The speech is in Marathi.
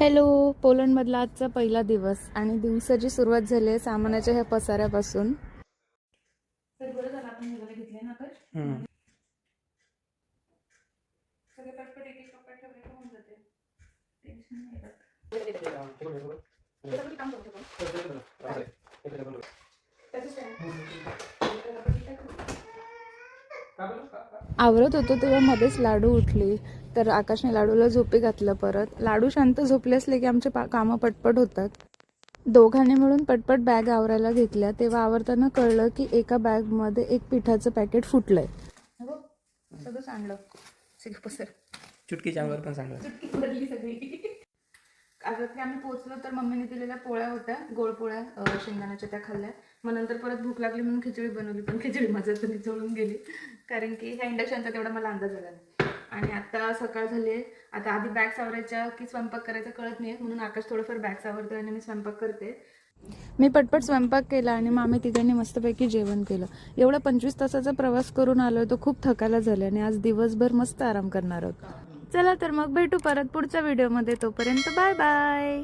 हॅलो पोलंडमधला आजचा पहिला दिवस आणि दिवसाची सुरुवात झाली आहे सामानाच्या ह्या पसाऱ्यापासून. आवरत होतो तेव्हा मध्येच लाडू उठली तर आकाशने लाडूला झोपी घातलं परत. लाडू शांत झोपले असले की आमचे पा कामं पटपट होतात. दोघांनी मिळून पटपट बॅग आवरायला घेतल्या. तेव्हा आवरताना कळलं की एका बॅगमध्ये एक पिठाचं पॅकेट फुटलंय. सगळं सांडलं. चुटकीच्या पण सांगा चुटकी पडली सगळी. आज ते आम्ही पोहोचलो तर मम्मीने दिलेल्या पोळ्या होत्या गोड पोळ्या शेंगदाण्याच्या त्या खाल्ल्या. मग नंतर परत भूक लागली म्हणून खिचडी बनवली पण खिचडी माझ्या तुम्ही चोळून गेली. कारण की ह्या इंडक्शनचा तेवढा मला अंदाज आला नाही. आणि आता सकाळ झाली आहे. आता आधी बॅग सावरायच्या की स्वयंपाक करायचा कळत नाही म्हणून आकाश थोडंफार बॅग सावरते आणि मी स्वयंपाक करते. मी पटपट स्वयंपाक केला आणि मग आम्ही तिघांनी मस्तपैकी जेवण केलं. एवढा पंचवीस तासाचा प्रवास करून आलोय तो खूप थकायला झाला आणि आज दिवसभर मस्त आराम करणार आहोत. चला तर मग भेटू परत पुढच्या व्हिडिओमध्ये. तोपर्यंत बाय बाय.